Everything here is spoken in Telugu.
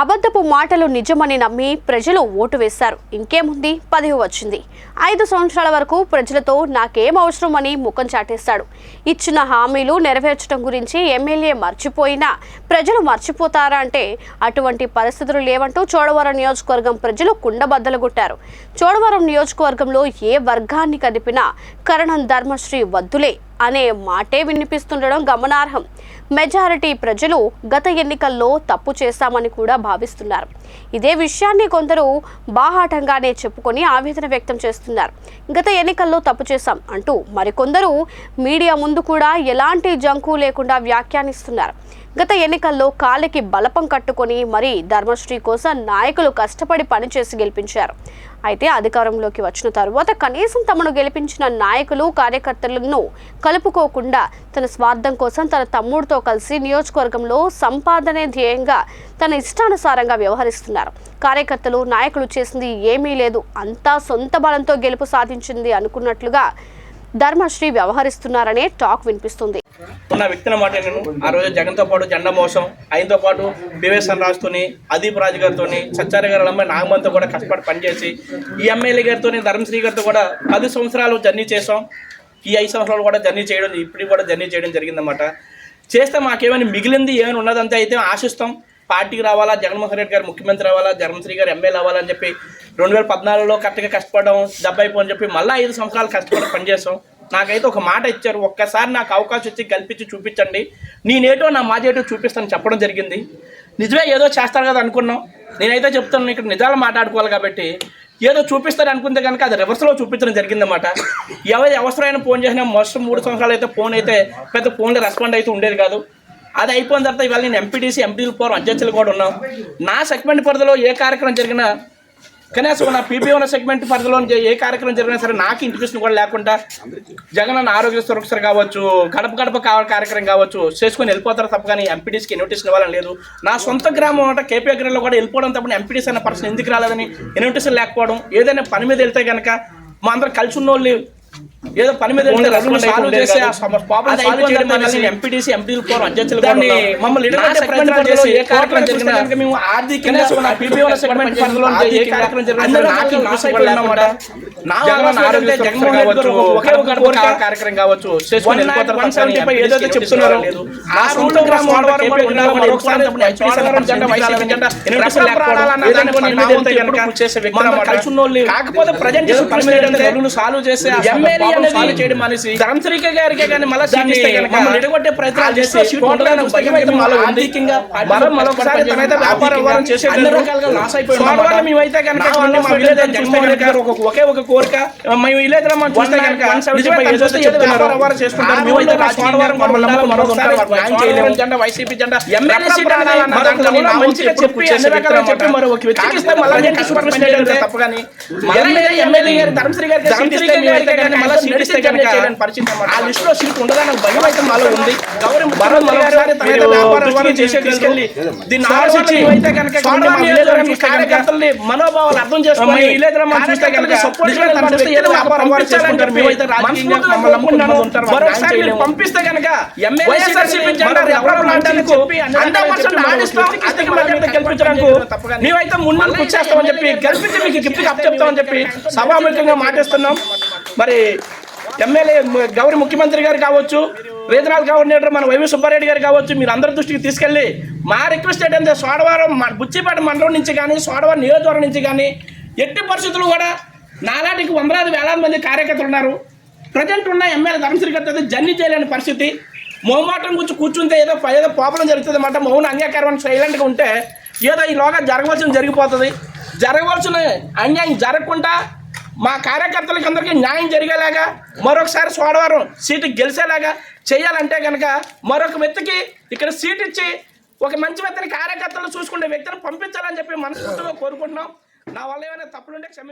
అబద్ధపు మాటలు నిజమని నమ్మి ప్రజలు ఓటు వేశారు. ఇంకేముంది? పదవి వచ్చింది. ఐదు సంవత్సరాల వరకు ప్రజలతో నాకేం అవసరం అని ముఖం చాటేశాడు. ఇచ్చిన హామీలు నెరవేర్చడం గురించి ఎమ్మెల్యే మర్చిపోయినా ప్రజలు మర్చిపోతారా అంటే అటువంటి పరిస్థితులు లేవంటూ చోడవరం నియోజకవర్గం ప్రజలు కుండబద్దలుగొట్టారు చోడవరం నియోజకవర్గంలో ఏ వర్గాన్ని కదిపినా కరణం ధర్మశ్రీ వద్దులే. అనే మాటే వినిపిస్తుండడం గమనార్హం. మెజారిటీ ప్రజలు గత ఎన్నికల్లో తప్పు చేశామని కూడా భావిస్తున్నారు. ఇదే విషయాన్ని కొందరు బాహాటంగానే చెప్పుకొని ఆవేదన వ్యక్తం చేస్తున్నారు. గత ఎన్నికల్లో తప్పు చేశాం అంటూ మరికొందరు మీడియా ముందు కూడా ఎలాంటి జంకు లేకుండా వ్యాఖ్యానిస్తున్నారు. గత ఎన్నికల్లో కాలికి బలపం కట్టుకొని మరీ ధర్మశ్రీ కోసం నాయకులు కష్టపడి పనిచేసి గెలిపించారు. అయితే అధికారంలోకి వచ్చిన తరువాత కనీసం తమను గెలిపించిన నాయకులు కార్యకర్తలను కలుపుకోకుండా తన స్వార్థం కోసం తన తమ్ముడితో కలిసి నియోజకవర్గంలో సంపాదనే ధ్యేయంగా తన ఇష్టానుసారంగా వ్యవహరిస్తున్నారు. కార్యకర్తలు నాయకులు చేసింది ఏమీ లేదు. అంతా సొంత బలంతో గెలుపు సాధించింది అనుకున్నట్లుగా ధర్మశ్రీ వ్యవహరిస్తున్నారనే టాక్ వినిపిస్తుంది. ఉన్న వ్యక్తిని మాట నేను ఆ రోజు జగన్తో పాటు జెండా మోసం ఆయనతో పాటు పివేశ్వర రాజుతోని అదీప్ రాజు గారితో సత్యార గారు అమ్మాయి నాగమంతో కూడా కష్టపడి పనిచేసి ఈ ఎమ్మెల్యే గారితో ధర్మశ్రీ గారితో కూడా పది సంవత్సరాలు జర్నీ చేసాం ఈ ఐదు సంవత్సరాలు కూడా జర్నీ చేయడం ఇప్పుడు కూడా జర్నీ చేయడం జరిగిందన్నమాట. చేస్తే మాకేమైనా మిగిలింది ఏమైనా ఉన్నదంతా అయితే ఆశిస్తాం. పార్టీకి రావాలా? జగన్మోహన్ రెడ్డి గారు ముఖ్యమంత్రి అవ్వాలా జగన్శ్రీ గారు ఎమ్మెల్యే అవ్వాలని చెప్పి రెండు వేల పద్నాలుగులో కరెక్ట్గా కష్టపడడం దెబ్బైపోని చెప్పి మళ్ళీ ఐదు సంవత్సరాలు కష్టపడి పనిచేసాం నాకైతే ఒక మాట ఇచ్చారు ఒక్కసారి నాకు అవకాశం ఇచ్చి కల్పించి చూపించండి. నేనేటో నా మాదేటో చూపిస్తాను చెప్పడం జరిగింది. నిజమే ఏదో చేస్తారు కదా అనుకున్నాం. నేనైతే చెప్తాను ఇక్కడ నిజాలు మాట్లాడుకోవాలి కాబట్టి ఏదో చూపిస్తారు అనుకుంటే కనుక అది రివర్స్లో చూపించడం జరిగిందన్నమాట. ఎవరి అవసరమైన ఫోన్ చేసినా మొదటి మూడు సంవత్సరాలు అయితే ఫోన్ అయితే పెద్ద ఫోన్లో రెస్పాండ్ అయితే ఉండేది కాదు. అది అయిపోయిన తర్వాత ఇవాళ నేను ఎంపీటీసీ ఎంపీలు పోరు అధ్యక్షులు కూడా ఉన్నాం. నా సెగ్మెంట్ పరిధిలో ఏ కార్యక్రమం జరిగినా కనీసం నా పీపీ ఉన్న సెగ్మెంట్ పరిధిలో ఏ కార్యక్రమం జరిగినా సరే నాకు ఇంటిమేషన్ కూడా లేకుండా జగన్ అన్న ఆరోగ్య సురక్ష కావచ్చు గడప గడప కావాలి కార్యక్రమం కావచ్చు చేసుకొని వెళ్ళిపోతారు తప్ప కానీ ఎంపీటీస్కి ఇన్విటేషన్ ఇవ్వాలని లేదు. నా సొంత గ్రామం అంటే కేపీ అగ్రలో కూడా వెళ్ళిపోవడం తప్ప ఎంపీటీస్ అన్న పర్సన్ ఎందుకు రాలేదని ఇన్విటేషన్ లేకపోవడం ఏదైనా పని మీద వెళ్తే కనుక మా అందరం కలిసి ఉన్న వాళ్ళు ఏదో పని మీద సాల్వ్ చేసి ప్రాబ్లం సాల్వ్ చేయడం ఎంపీటీసీ ఎంపీలు అధ్యక్షులు. మమ్మల్ని ఏ కార్యక్రమం జరిగినా మేము ఆర్థికంగా సెగ్మెంట్ ఏ జరిగినా నాకు. నా ఆరోగ్య జగన్మోహన్ రెడ్డి గారు ఒకే ఒక కావచ్చు ఏదైతే చెప్తున్నారో సొంత గ్రామం. కాకపోతే ప్రజెంట్ సాల్వ్ చేసే ఎమ్మెల్యే అనేది చేయడం మానేసి ధర్మశ్రీక గారికి కానీ మళ్ళీ దాన్ని మమ్మల్ని ఎడగొట్టే ప్రయత్నాలు చేసి చూడడానికి భయం అయితే మాలో ఉంది. మరో మరొకసారి తనైతే వ్యాపారం వ్యవహారం చేసే అన్ని రకాలుగా లాస్ అయిపోయింది మేమైతే కనుక మా విలేజ్ జగన్మోహన్ రెడ్డి గారు ఒక- ఒకే ఒక కోరిక మేము విలేజ్లో మనం చూస్తే కనుక చూస్తే వ్యాపారం వ్యవహారం చేసుకుంటారు మేమైతే రాజకీయంగా మమ్మల్ని నమ్ముకుని మరొకసారి న్యాయం చేయలేము. జెండా వైసీపీ జెండా ఎమ్మెల్యే సీట్ మంచిగా చెప్పి అన్ని రకాలుగా చెప్పి మరి ఒక వ్యక్తికి ఇస్తే మళ్ళీ నేను కష్టపడి ఏంటంటే తప్ప కానీ మళ్ళీ ఎమ్మెల్యే గారు ధర్మశ్రీ గారికి ధర్మశ్రీ గారికి కానీ మళ్ళీ సీట్ ఇస్తే కనుక ఆ లిస్ట్లో సీట్ ఉండదని భయం అయితే ఉంది. గౌరవం మరో మరొకసారి తనైతే వ్యాపారం వ్యవహారం చేసే తీసుకెళ్ళి దీన్ని ఆలోచించి అయితే కనుక కార్యకర్తల్ని మనోభావాలు అర్థం చేసుకొని చూస్తే కనుక తను చూస్తే ఏదో వ్యాపారం వ్యవహారం చేసుకుంటారు మేమైతే రాజకీయంగా మమ్మల్ని మరొకసారి మీరు పంపిస్తే కనుక మేమైతే ముందు కూర్చేస్తామని చెప్పి గెలిపించి మీకు గిఫ్ట్ అప్ చెప్తామని చెప్పి సభాముఖంగా మాటిస్తున్నాం మరి ఎమ్మెల్యే గౌరీ ముఖ్యమంత్రి గారు కావచ్చు రీజనల్ గవర్నర్ మన వైవి సుబ్బారెడ్డి గారు కావచ్చు మీరు అందరి దృష్టికి తీసుకెళ్ళి మా రిక్వెస్ట్ ఏంటంటే సోడవరం బుచ్చిపేట మండలం నుంచి కానీ సోడవరం నియోజకవర్గం నుంచి కానీ ఎట్టి పరిస్థితులు కూడా నాలాటికి వందలాది వేలాది మంది కార్యకర్తలు ఉన్నారు. ప్రజెంట్ ఉన్న ఎమ్మెల్యే ధర్మశ్రీ గారితో జర్నీ చేయలేని పరిస్థితి. మొహమాటం గురించి కూర్చుంటే ఏదో ఏదో ప్రాబ్లం జరుగుతుంది అన్నమాట. మౌన అంగీకారం సైలెంట్గా ఉంటే ఏదో ఈలోగా జరగవలసింది జరిగిపోతుంది. జరగవలసిన అన్యాయం జరగకుండా మా కార్యకర్తలకి అందరికీ న్యాయం జరిగేలాగా మరొకసారి సోడవరం సీటు గెలిచేలాగా చేయాలంటే కనుక మరొక వ్యక్తికి ఇక్కడ సీట్ ఇచ్చి ఒక మంచి వ్యక్తిని కార్యకర్తలు చూసుకునే వ్యక్తిని పంపించాలని చెప్పి మనస్ఫూర్తిగా కోరుకుంటున్నాం. నా వల్ల ఏమైనా తప్పులుంటే క్షమించ